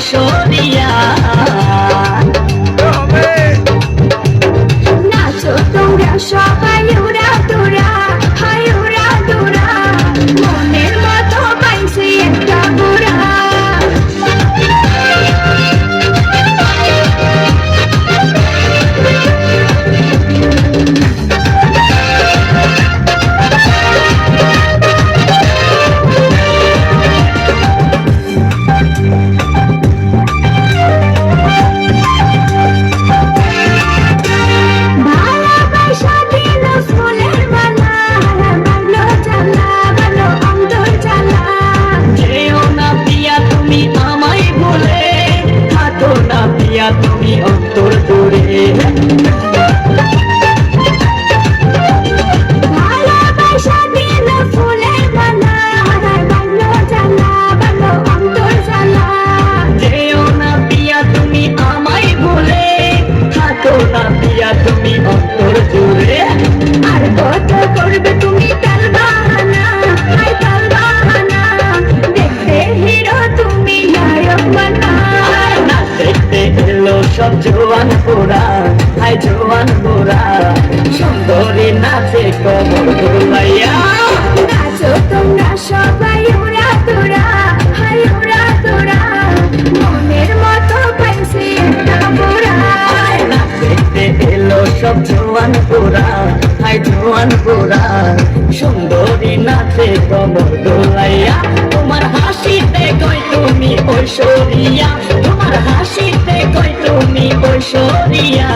তুমি সব জোয়ান গোরা হাই জোয়ান গোরা সুন্দরী নাচে কমর দোলাইয়া। নাচো তোমরা সবাই উড়া তোরা হাই উড়া তোরা। মনের মতো পাইছি একটা না এলো সব জোয়ান গোরা হাই জোয়ান গোরা সুন্দরী নাচে কমর দিয়া